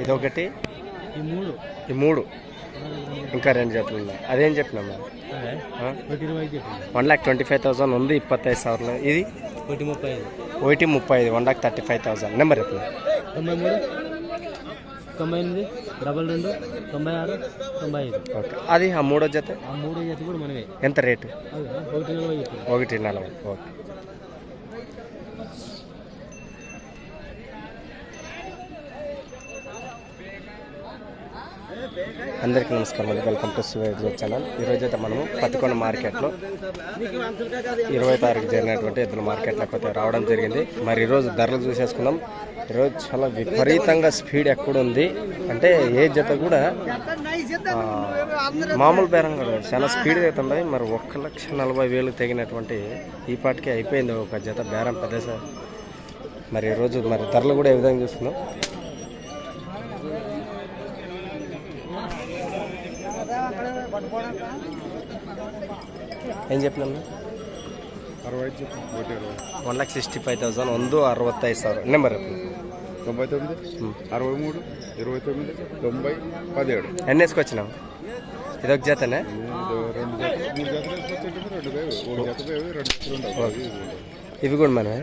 ఇదొకటి. ఈ మూడు. ఈ మూడు. ఇంకా రెండు జతలు ఉన్నాయి. అదేం చెప్పినా మరి? One lakh twenty five thousand ఉంది ఇప్పత్తైదు సార్లు. ఇది? ఒకటి ముప్పై ఐదు. ఒకటి ముప్పై ఐదు one lakh thirty five thousand. Number ఎప్పుడు తొంభై మూడు తొంభై ఎనిమిది డబల్ రెండు తొంభై ఆరు తొంభై ఐదు. ఓకే. అది ఆ మూడో జత? ఆ మూడో జత కూడా మనమే. ఎంత రేటు? ఒకటి నలభై ఒకటి నలభై. ఓకే. అందరికీ నమస్కారం అండి. వెల్కమ్ టు శివ ఛానల్ ఈరోజు అయితే మనము పత్తికొండ మార్కెట్లో ఇరవై తారీఖు జరిగినటువంటి ఇద్దరు మార్కెట్లకు అయితే రావడం జరిగింది. మరి ఈరోజు ధరలు చూసేసుకున్నాం ఈరోజు చాలా విపరీతంగా స్పీడ్ ఎక్కడ ఉంది అంటే ఏ జత కూడా మామూలు బేరం కాదు. చాలా అయితే ఉన్నాయి. మరి ఒక్క లక్ష నలభై వేలు తెగినటువంటి ఈ పాటికి అయిపోయింది ఒక జత బేరం ప్రదేశం. మరి ఈరోజు మరి ధరలు కూడా ఏ విధంగా చూసుకున్నాం ఏం చెప్పినా చెప్పినాం one lakh sixty five thousand వంద అరవత్తైదు సార్. నెంబర్ తొంభై తొమ్మిది అరవై మూడు ఇరవై తొమ్మిది తొంభై పదిహేడు. ఎన్ని ఇది ఒక జతనే ఇవి కూడా మనమే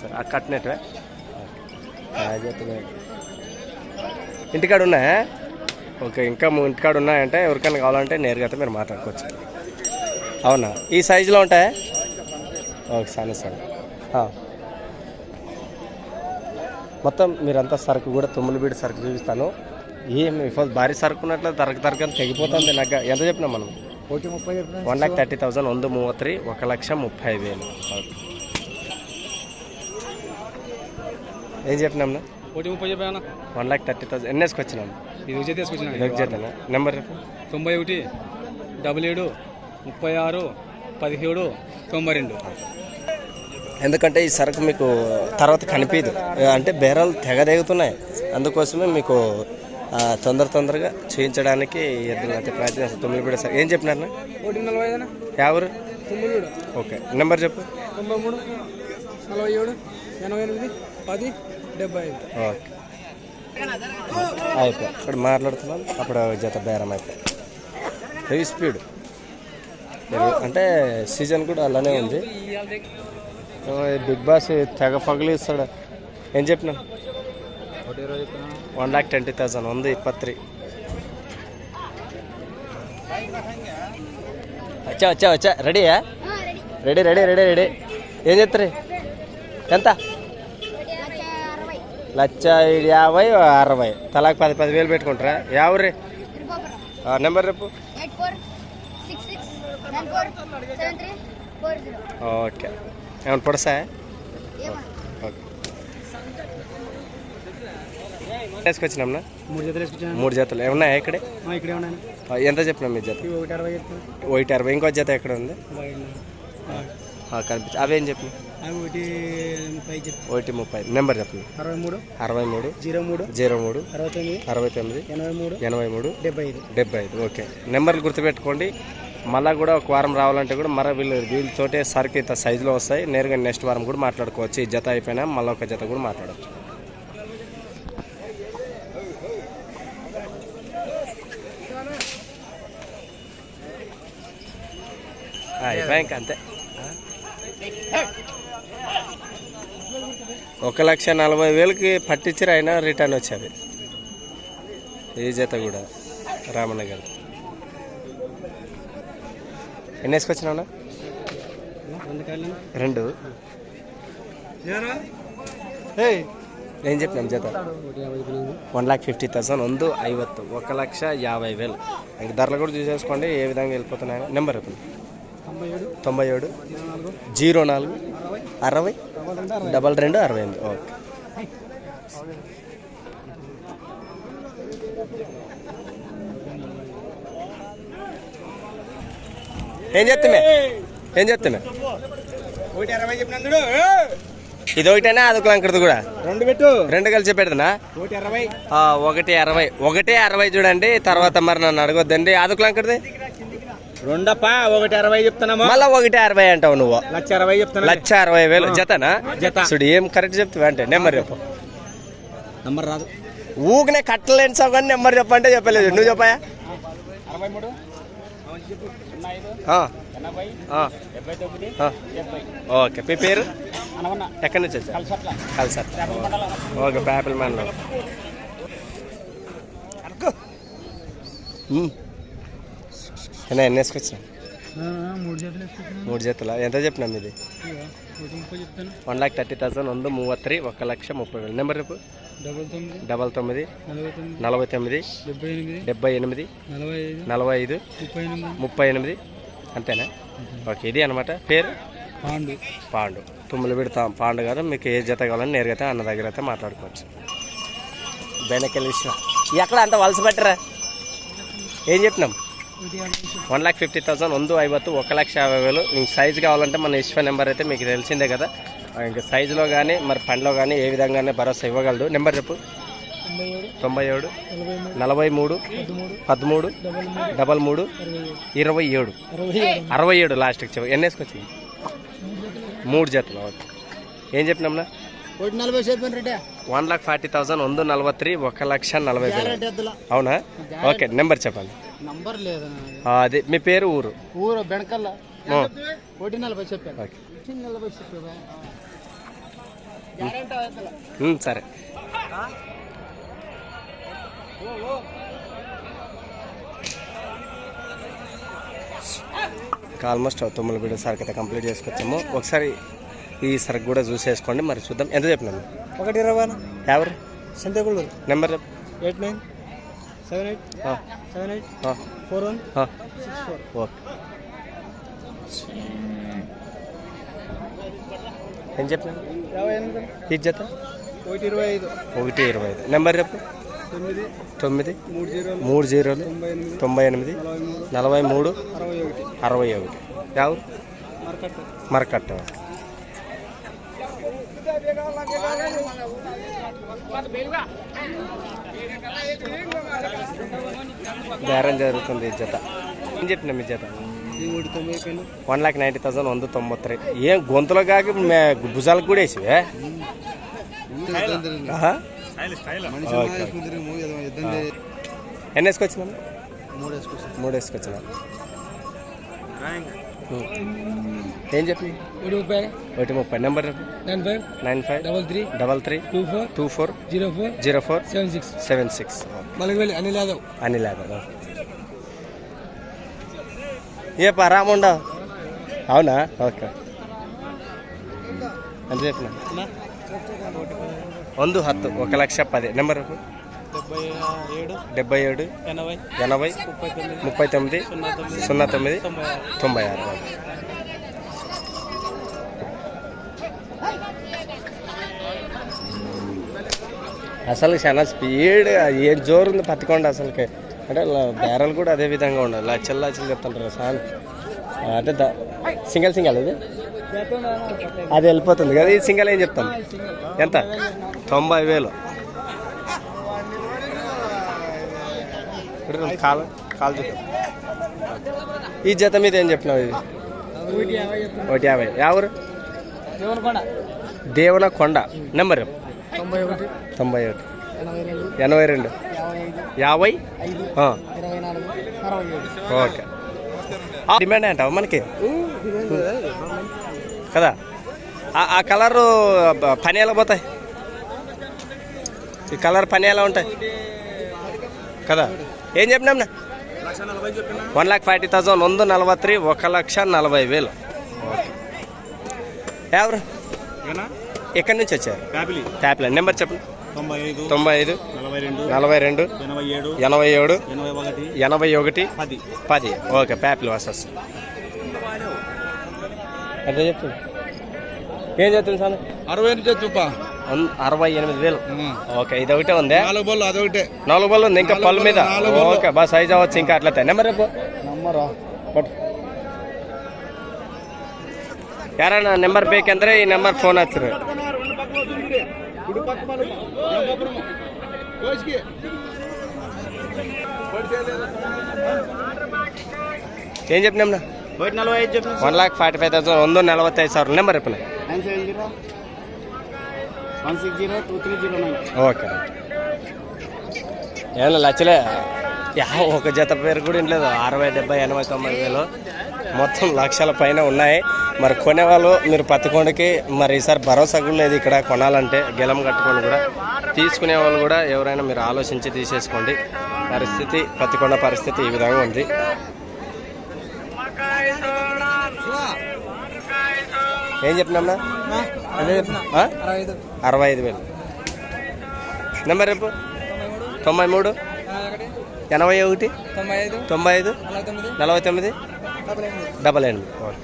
సార్ ఆ కట్టినట్వే ఇంటికాడ ఉన్నాయా? ఓకే ఇంకా ఇంటికాడ ఉన్నాయంటే ఎవరికైనా కావాలంటే నేరుగా అయితే మీరు మాట్లాడుకోవచ్చు. అవునా? ఈ సైజులో ఉంటాయా? ఓకే సరే సార్. మొత్తం మీరంతా సరుకు కూడా తుమ్ములు బీడి సరుకు చూపిస్తాను. ఏమి ఇఫోజ్ భారీ సరుకు ఉన్నట్లు తరగ తరగని తెగిపోతుంది నాకు. ఎంత చెప్పినా మనం? కోటి ముప్పై వన్ లాక్ థర్టీ థౌసండ్ వంద మూవత్రి ఒక లక్ష ముప్పై వేలు. ఏం చెప్పినాం కోటి ముప్పై చెప్పాను వన్ లాక్ థర్టీ థౌసండ్. ఎన్ఎస్కి వచ్చినాము ఇది జతనా నెంబర్ తొంభై ఒకటి డబల్ ఏడు ముప్పై ఆరు పదిహేడు తొంభై రెండు. ఎందుకంటే ఈ సరుకు మీకు తర్వాత కనిపించదు అంటే బేరాలు తెగ తెగుతున్నాయి అందుకోసమే మీకు తొందర తొందరగా చేయించడానికి అయితే ప్రయత్నం తొమ్మిది కూడా సార్. ఏం చెప్పినారు ఎవరు ఓకే. నెంబర్ చెప్పు. తొంభై మూడు నలభై ఏడు ఎనభై ఎనిమిది పది డెబ్బై ఐదు. ఓకే. అయిపోయాయి ఇక్కడ మాట్లాడుతున్నాం. అప్పుడు జత బేరం అయిపోయి. హెవీ స్పీడ్ అంటే సీజన్ కూడా అలానే ఉంది. బిగ్ బాస్ తెగ పగలిస్తాడు. ఏం చెప్పినా వన్ ల్యాక్ ట్వంటీ థౌసండ్ ఉంది పత్రి వచ్చా వచ్చా వచ్చా రెడీయా రెడీ రెడీ రెడీ రెడీ ఏం చెప్తారు? ఎంత? లక్ష యాభై అరవై. తలాకి పది పది వేలు పెట్టుకుంటారా? యావరి నెంబర్ రేపు ఓకే. ఏమైనా పొడసా? ఏమన్నా ఓకే. వేసుకొచ్చినాంనా? మూడు జతలు వేసుకొచ్చాను. మూడు జతలు. ఏమన్నా ఇక్కడే? ఇక్కడే ఉన్నాను ఆ, ఎంత చెప్పినాం మీ జత? ఒకటి అరవై ఒకటి అరవై. ఇంకో జత ఎక్కడ ఉంది? కనిపించి అవేం చెప్పు. ఒకటి ముప్పై ఒకటి ముప్పై. నెంబర్ చెప్పు. అరవై మూడు అరవై మూడు జీరో మూడు జీరో మూడు అరవై తొమ్మిది అరవై తొమ్మిది ఎనభై మూడు ఎనభై మూడు డెబ్బై ఐదు డెబ్బై ఐదు ఓకే. నెంబర్లు గుర్తుపెట్టుకోండి. మళ్ళీ కూడా ఒక వారం రావాలంటే కూడా మరో వీళ్ళు వీళ్ళతోటే సరుకు ఇంత సైజులో వస్తాయి. నేరుగా నెక్స్ట్ వారం కూడా మాట్లాడుకోవచ్చు. ఈ జత అయిపోయినా మళ్ళీ ఒక జత కూడా మాట్లాడవచ్చు అయిపోయా ఇంక అంతే. ఒక లక్ష నలభై వేలకి పట్టించారు ఆయన రిటర్న్ వచ్చేది. ఏ జత కూడా రామన్న గారు ఎన్ని వేసుకొచ్చినా రెండు. ఏం చెప్పినాం జత? వన్ ల్యాక్ ఫిఫ్టీ థౌసండ్ ఉంది ఐవత్తు. ఒక లక్ష యాభై వేలు. ధరలు కూడా చూసేసుకోండి ఏ విధంగా వెళ్ళిపోతున్నాయని. నెంబర్ అవుతుంది తొంభై ఏడు. జీరో నాలుగు. అరవై. డబల్ రెండు అరవై. ఎనిమిది. ఓకే. ఏం చెప్తున్నా ఏం చెప్తున్నా ఇది ఒకటేనా? అదొక లంకడది కూడా రెండు పెట్టు. రెండు కలిసి పెడతానా ఒకటి అరవై. ఆ, ఒకటి అరవై. ఒకటే అరవై చూడండి. తర్వాత మరి నన్ను అడగొద్దండి. అదొక లంకడది రెండప్ప ఒకటి అరవై చెప్తున్నాము. మళ్ళా ఒకటి అరవై అంటావు నువ్వు. లక్ష అరవై చెప్తున్నా లక్ష అరవై వేలు జతనా? జత. చూడు ఏం కరెక్ట్ చెప్తావు అంటే నెంబర్ చెప్పు. నంబర్ రాదు. ఊకనే కట్టలేని సగం నెంబర్ చెప్పంటే చెప్పలేదు. నువ్వు చెప్పాయా? అరవై మూడు. ఓకే మీ పేరు? ఎక్కడి నుంచి వచ్చారు కలిసట్ల. కాదు సార్ రేపటి మండలం. ఓకే పేపల్ మ్యాన్ ఎన్ని వేసుకొచ్చా మూడు చేతులు వేసుకుంటున్నాను మూడు జతల ఎంత చెప్పినాం ఇది ముప్పై చెప్తాను వన్ లాక్ థర్టీ థౌసండ్ ಒಂದು ಮೂವತ್ತರಿ ఒక లక్ష ముప్పై వేలు నెంబర్ రేపు డబల్ తొమ్మిది డబల్ తొమ్మిది నలభై తొమ్మిది నలభై తొమ్మిది డెబ్బై ఎనిమిది డెబ్బై ఎనిమిది నలభై ఐదు నలభై ఐదు ముప్పై ఎనిమిది ముప్పై ఎనిమిది అంతేనా ఓకే ఇది అనమాట పేరు పాండు పాండు తుమ్ములు పెడతాం పాండు గారు మీకు ఏ జత కావాలని నేరుగా అయితే అన్న దగ్గర అయితే మాట్లాడుకోవచ్చు బెనకెళ్ళి విషయం ఎక్కడ అంత వలస పెట్టరా ఏం చెప్పినాం వన్ లాక్ ఫిఫ్టీ థౌసండ్ ಒಂದು ఐవత్తు ఒక లక్ష యాభై వేలు ఇంక సైజు కావాలంటే మన ఇష్ట నెంబర్ అయితే మీకు తెలిసిందే కదా ఇంకా సైజులో కానీ మరి పండ్లో కానీ ఏ విధంగానే భరోసా ఇవ్వగలడు నెంబర్ చెప్పు తొంభై ఏడు తొంభై ఏడు నలభై మూడు నలభై మూడు పదమూడు పదమూడు డబల్ మూడు డబల్ మూడు అరవై ఏడు ఇరవై ఏడు అరవై ఏడు అరవై ఏడు లాస్ట్కి చెప్పు ఎన్ని వేసుకొచ్చింది మూడు జతలు ఓకే ఏం చెప్పినాంనా ఒకటి నలభై చెప్పాను Reddy one lakh forty thousand ಒಂದು నలభై ఒక లక్ష నలభై వేలు ఎద్దుల అవునా ఓకే నెంబర్ చెప్పండి నంబర్ లేదు ఆ, అది మీ పేరు ఊరు? ఊరు బెనకల్ల. ఓ, ఒకటి నలభై చెప్పాను. సరే. ఆల్మోస్ట్ తొమ్మిది బిడ్డ సరుకు అయితే కంప్లీట్ చేసుకొచ్చాము. ఒకసారి ఈ సరుకు కూడా చూసేసుకోండి మరి చూద్దాం. ఎంత చెప్పినాము ఒకటి ఇరవై ఎవరు? Santhegulluru. Number. Eight nine. Seven eight? Seven eight? Four one. Six four? Okay. ఏం జత ఒకటి ఇరవై ఐదు. ఒకటి ఇరవై ఐదు. నెంబర్ చెప్పు. తొమ్మిది. తొమ్మిది. మూడు జీరో మూడు జీరోలు. తొంభై ఎనిమిది. నలభై మూడు. అరవై ఒకటి. అరవై ఒకటి. ఎవరు మార్కెట్ మరకట్ట. బేరం జరుగుతుంది జత. ఏం చెప్పిన మీ జత? వన్ లాక్ నైంటీ థౌసండ్ వంద తొంభై ఏం గొంతులో కాక భుజాలకు కూడా వేసివే. ఎన్ని వేసుకొచ్చినా మూడు వేసుకొచ్చి మూడు వేసుకొచ్చినా ఏం చెప్పి ఒకటి ముప్పై ఒకటి ముప్పై number nine five nine five double three double three two four two four zero four zero four seven six seven six Malagavelli Anil Yadav అని లేదా ఏ పా రాముండా అవునా ఓకే ఎంత చెప్పిన ಒಂದು ಹತ್ತು ఒక లక్ష పది నెంబర్ డెబ్బై ఏడు ఎనభై ముప్పై తొమ్మిది సున్నా తొమ్మిది తొంభై ఆరు. అసలు చాలా స్పీడ్ ఏం జోరు ఉంది పట్టుకోండి అసలుకి. అంటే బేరాలు కూడా అదే విధంగా ఉండాలి. లచ్చలు లచ్చలు చెప్తుంటారు సార్. అంటే సింగల్ సింగల్ ఇది? అది వెళ్ళిపోతుంది కదా ఇది సింగల్ ఏం చెప్తాను ఎంత? తొంభై వేలు. కాలు ఈ జత మీద ఏం చెప్పినావు ఇది? ఒకటి యాభై. ఎవరు దేవున కొండ నెంబర్? తొంభై ఒకటి. ఎనభై రెండు. యాభై ఓకే. డిమాండ్ అంటావు మనకి? కదా? ఆ- కలరు పని ఎలా పోతాయి? ఈ కలర్ పని ఎలా ఉంటాయి? కదా? ఏం చెప్పినాం వన్ లాక్ ఫార్టీ థౌసండ్ ಒಂದು నలభై ఒక లక్ష నలభై వేలు. ఎవరు? ఎక్కడి నుంచి వచ్చారు? ట్యాప్లైన్ నెంబర్ చెప్పండి. తొంభై ఐదు తొంభై ఐదు నలభై రెండు ఎనభై ఏడు ఎనభై ఒకటి పది. ఓకే ప్యాప్లు వస్తాస్ ఎంత చెప్తుంది? ఏం చెప్తుంది సార్? అరవై నుంచి వన్- అరవై ఎనిమిది వేలు ఓకే ఇది ఒకటే ఉందే నాలుగు బళ్ళు అదొకటే నాలుగు బళ్ళు ఉంది ఇంకా నాలుగు పళ్ళు మీద బళ్ళు, నాలుగు బళ్ళు. ఓకే బాగా సైజ్ అవ్వచ్చు ఇంకా అట్లయితే నెంబర్ రేపు ನಮ್ಮರ పట్టు ಯಾರಣ್ಣ ನಂಬರ್ ಬೇಕಂದ್ರೆ ಈ ನಂಬರ್ ಫೋನ್ ಹಚ್ಚಿರಿ ఏం చెప్పినాం ఒకటి నలభై ఐదు చెప్పిన one lakh forty five thousand ಒಂದು ನಲವತ್ತೈದು ಸಾವಿರ number ರೇಪನ nine seven zero one six zero two three zero nine. Okay. ఏమన్నా లచ్చలే. యా ఒక జత పేరు కూడా లేదు అరవై డెబ్బై ఎనభై తొంభై వేలు. మొత్తం లక్షల పైన ఉన్నాయి. మరి కొనేవాళ్ళు మీరు పత్తికొండకి మరి ఈసారి భరోసా కూడా లేదు ఇక్కడ కొనాలంటే గెలం కట్టుకొని కూడా. తీసుకునే వాళ్ళు కూడా ఎవరైనా మీరు ఆలోచించి తీసేసుకోండి. పరిస్థితి పత్తికొండ పరిస్థితి ఈ విధంగా ఉంది. ఏం చెప్పినామ్మా అరవై ఐదు వేలు. నెంబర్ రేపు తొంభై మూడు. ఎనభై ఒకటి. తొంభై ఐదు. నలభై తొమ్మిది. డబల్ ఎనిమిది. ఓకే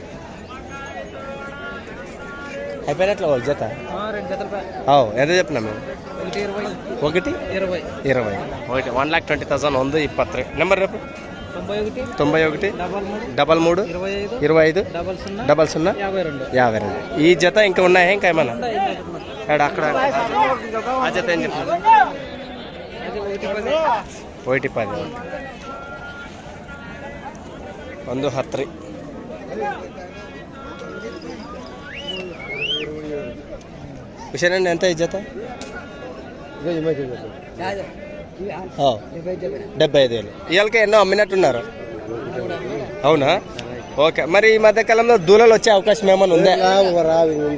అయిపోయినట్లు ఒక జత? ఎంత చెప్పినా మేము? ఒకటి ఇరవై. ఒకటి? ఇరవై. ఇరవై. ఒకటి వన్ ల్యాక్ ట్వంటీ థౌసండ్ ఉంది ఇప్పత్తి నెంబర్ రేపు తొంభై ఒకటి డబల్ మూడు ఇరవై ఐదు డబల్ సున్నా యాభై రెండు ఈ జత ఇంకా ఉన్నాయా ఇంకా ఏమన్నా అక్కడ ఆ జత ఏం చెప్తారు ఒకటి పది ಒಂದು ಹತ್ರಿ ಹುಷಾರಂడి ఎంత ఈ జత డెబ్బై ఐదు వేలు. ఇవాళకి ఎన్నో అమ్మినట్టున్నారు. అవునా? ఓకే. మరి ఈ మధ్య కాలంలో దూలలు వచ్చే అవకాశం ఏమైనా ఉందా?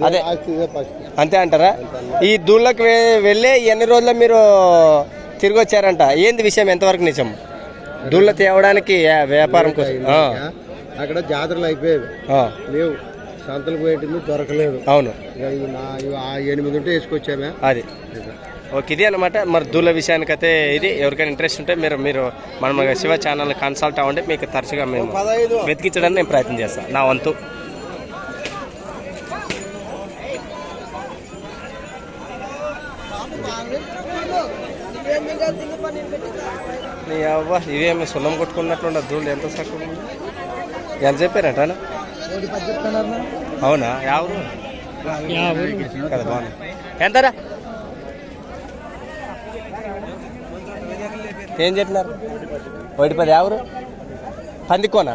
అదే. అంతే అంటారా? ఈ దూళ్ళకి వెళ్ళి ఎన్ని రోజుల్లో మీరు తిరిగి వచ్చారంట? ఏంది విషయం? ఎంతవరకు నిజం? దూళ్ళ తేవడానికి వ్యాపారం కోసం. అక్కడ జాతరలు అయిపోయేవి. ఆ, లేవు. సంతలు పోయేటింది దొరకలేదు. అవును. ఎనిమిది ఉంటే వేసుకొచ్చామే. అది. ఓకే ఇది అనమాట మరి దూల విషయానికైతే ఇది. ఎవరికైనా ఇంట్రెస్ట్ ఉంటే మీరు మీరు మనం శివ ఛానల్ కన్సల్ట్ అవ్వండి. మీకు తరచుగా మేము వెతికించడానికి నేను ప్రయత్నం చేస్తాను నా వంతు. నీ అవ్వ ఇవేమి సున్నం కొట్టుకున్నట్లుండ దూళ్ళు ఎంత సక్కువ ఉంది? ఎంత చెప్పారంట? అవునా? ఎవరు బాగుంది. ఏం చెప్పినారు? ఒకటి పది ఎవరు? పందికోనా?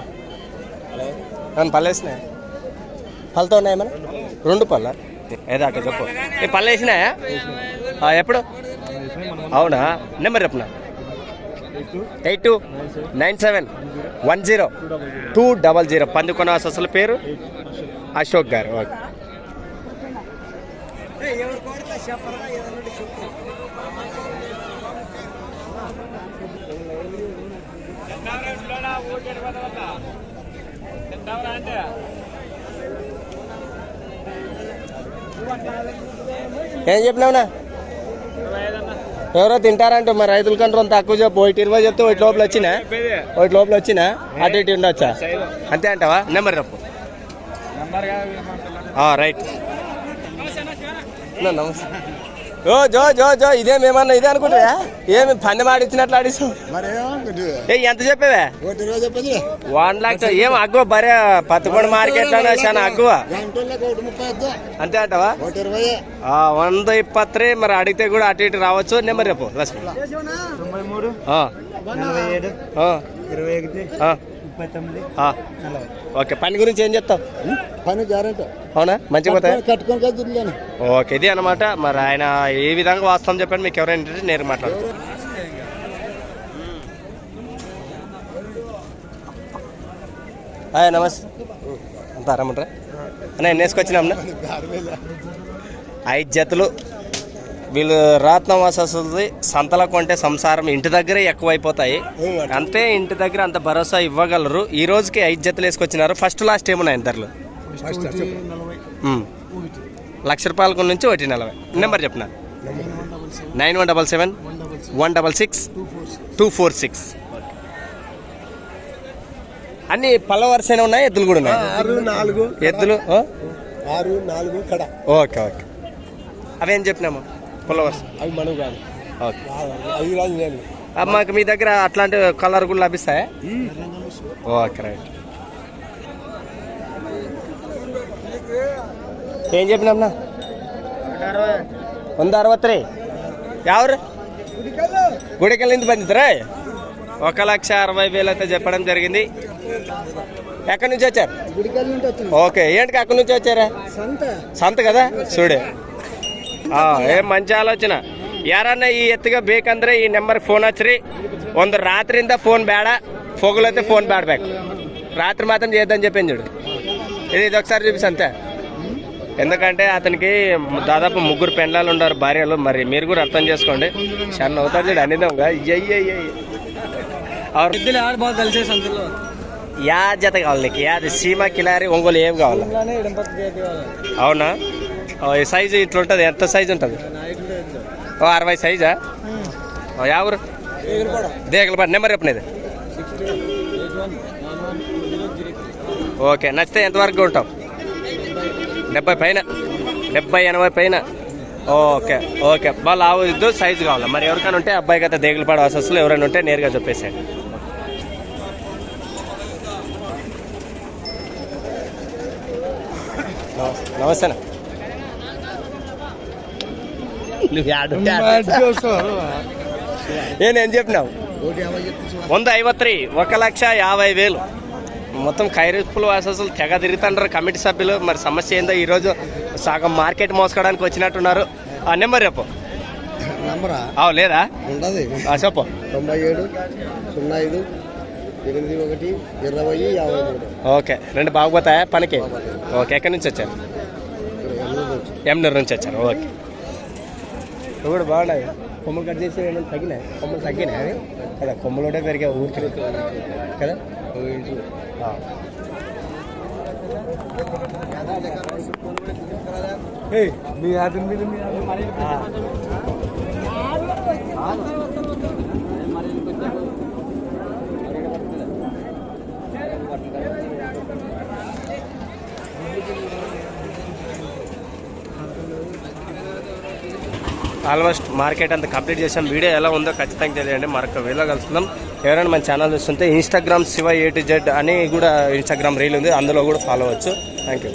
నన్ను పళ్ళు వేసినాయా? పళ్ళతో ఉన్నాయా మన రెండు పళ్ళ? ఏదో అట్లా చెప్పు. ఏ పళ్ళు వేసినాయా? ఆ, ఎప్పుడు? అవునా? నెంబర్ చెప్పనా? Eight two nine seven one zero two double zero. పందుకొన అసలు పేరు? అశోక్ గారు ఓకే. ఏం చెప్పినావునా ఎవరో తింటారంటే మరి రైతుల కంటే తక్కువ చెప్పు. ఒకటి ఇరవై చెప్తే ఒకటి లోపల వచ్చినా? ఒకటి లోపల వచ్చినా? అటు ఇటు ఉండొచ్చా? అంతే అంటావా? నెంబర్ చెప్పు. ఆ, రైట్. నమస్తే. ఓ జో జో జో ఇదేమేమన్నా ఇదే అనుకుంటా ఏమి పందెం ఆడిచ్చినట్లు ఆడిస్తావు ఏ ఎంత చెప్పేవే? ఒకటి రోజు చెప్పేది. వన్ లాక్ ఏం అగ్గువ? బరే పత్తికొండ మార్కెట్లోనే చాలా అగ్గువ? అంతే అంటావా? వంద ఇప్పత్రి మరి అడిగితే కూడా అటు ఇటు రావచ్చు. నెంబర్ చెప్పు లక్ష్మి. తొంభై మూడు ఇరవై ఒకటి ఆ, ముప్పై తొమ్మిది ఆ. నలభై ఓకే పని గురించి ఏం చెప్తావు? పని అవునా? మంచిగా పోతాయి? కట్టుకొని ఓకే ఇది అనమాట మరి ఆయన ఏ విధంగా వాస్తవం చెప్పండి మీకు ఎవరైనా ఇంట్రెస్ట్ నేను మాట్లాడతాను హాయ్ నమస్తే. అంతా ఆరామంటారా అన్న ఎన్ని వేసుకొచ్చినామన్నా ఐదు జతలు. వీళ్ళు రాత్నవాసది సంతల కొంటే సంసారం ఇంటి దగ్గరే ఎక్కువైపోతాయి. అంతే ఇంటి దగ్గర అంత భరోసా ఇవ్వగలరు. ఈ రోజుకి ఐదు జతలు వేసుకొచ్చినారు. ఫస్ట్ లాస్ట్ ఏమున్నాయి ధరలు. లక్ష రూపాయల కొన్న నుంచి ఒకటి నలభై. నెంబర్ చెప్పిన? Nine one double seven one double six two four six. అన్ని పల్ల వరుసనే ఉన్నాయి ఎద్దులు కూడా ఉన్నాయి? ఆరు నాలుగు ఎద్దులు? ఆరు నాలుగు కడ. Okay okay. అవేం చెప్పినాము? పుల్ల వరుస అవి మనం కాదు. ఓకే. అవి నేను. మాకు మీ దగ్గర అట్లాంటి కలర్ కూడా లభిస్తాయా? Okay right. ఏం చెప్పినామ్నా వంద అరవత్రి. ఎవరు గుడికెళ్ళింది బందిద్దరా ఒక లక్ష అరవై వేలు అయితే చెప్పడం జరిగింది. ఎక్కడి నుంచి వచ్చారు? ఓకే ఏంటికి అక్కడి నుంచి వచ్చారా? సంత కదా? చూడే. ಏ ಮಂಚ ಆಲೋಚನೆ ಯಾರನ್ನ ಈ ಎತ್ತಿಗ ఈ నెంబర్ ఫోన్ వచ్చి ಹಚ್ಚ್ರಿ ಒಂದು రాత్రిందా ఫోన్ బేడ పొగలైతే ఫోన్ బేడబేకు రాత్రి మాత్రం చేద్దని చెప్పింది చూడు. ఇది ఇది ఒకసారి చూపిస్తా అంతే. ఎందుకంటే అతనికి దాదాపు ముగ్గురు పెండ్లాలు ఉన్నారు భార్యలు. మరి మీరు కూడా అర్థం చేసుకోండి. షన్ అవుతారు చూడు అనిదంగా యా జత కావాలి నీకు యాది సీమా కిలారి ఒంగోలు ఏం కావాలి అవునా సైజు ఇట్లా ఉంటుంది ఎంత సైజు ఉంటుంది? ఓ అరవై సైజా ఎవరు యా ఊరు? దేగలపాడు. నెంబర్ చెప్పినది ఓకే నచ్చితే ఎంతవరకు ఉంటాం డెబ్బై పైన. డెబ్బై ఎనభై పైన. Okay okay. వాళ్ళు ఆవు ఇద్దు సైజు కావాలి? మరి ఎవరికైనా ఉంటే అబ్బాయికి అయితే దేగులపాడు అసలు ఎవరైనా ఉంటే నేరుగా చెప్పేసేయండి. నమస్తే ఏం చెప్పినావు వంద ఐవత్రి ఒక లక్ష యాభై వేలు. మొత్తం ఖైరూపులు అసలు తెగ తిరుగుతుంటారు కమిటీ సభ్యులు. మరి సమస్య ఏందో ఈరోజు సగం మార్కెట్ మోసుకోవడానికి వచ్చినట్టున్నారు. ఆ నెంబర్ చెప్పు. నంబరా? అవు లేదా? ఉండదు. ఆ, చెప్పు. తొంభై ఏడు సున్నా ఐదు ఎనిమిది ఒకటి ఇరవై యాభై మూడు. ఓకే. రెండు బాగుపోతాయా పనికి? ఓకే. ఎక్కడి నుంచి వచ్చారు? ఎంనూరు నుంచి వచ్చారు. ఓకే. ఇవి కూడా బాగున్నాయి కొమ్మలు కట్ చేసి ఏమైనా తగ్గినాయి కొమ్మలు తగ్గినాయి అవి కదా కొమ్మలు కూడా పెరిగా ఊరికి కదా ఆ. మీ అతని మీద ఆ. ఆల్మోస్ట్ మార్కెట్ అంతా కంప్లీట్ చేసాం వీడియో ఎలా ఉందో ఖచ్చితంగా తెలియండి. మరొక వీడియో కలుసుకుందాం. ఎవరైనా మన ఛానల్ చూస్తుంటే Instagram Shiva A to Z అని కూడా ఇన్స్టాగ్రామ్ రీల్ ఉంది. అందులో కూడా ఫాలో అవ్వచ్చు. Thank you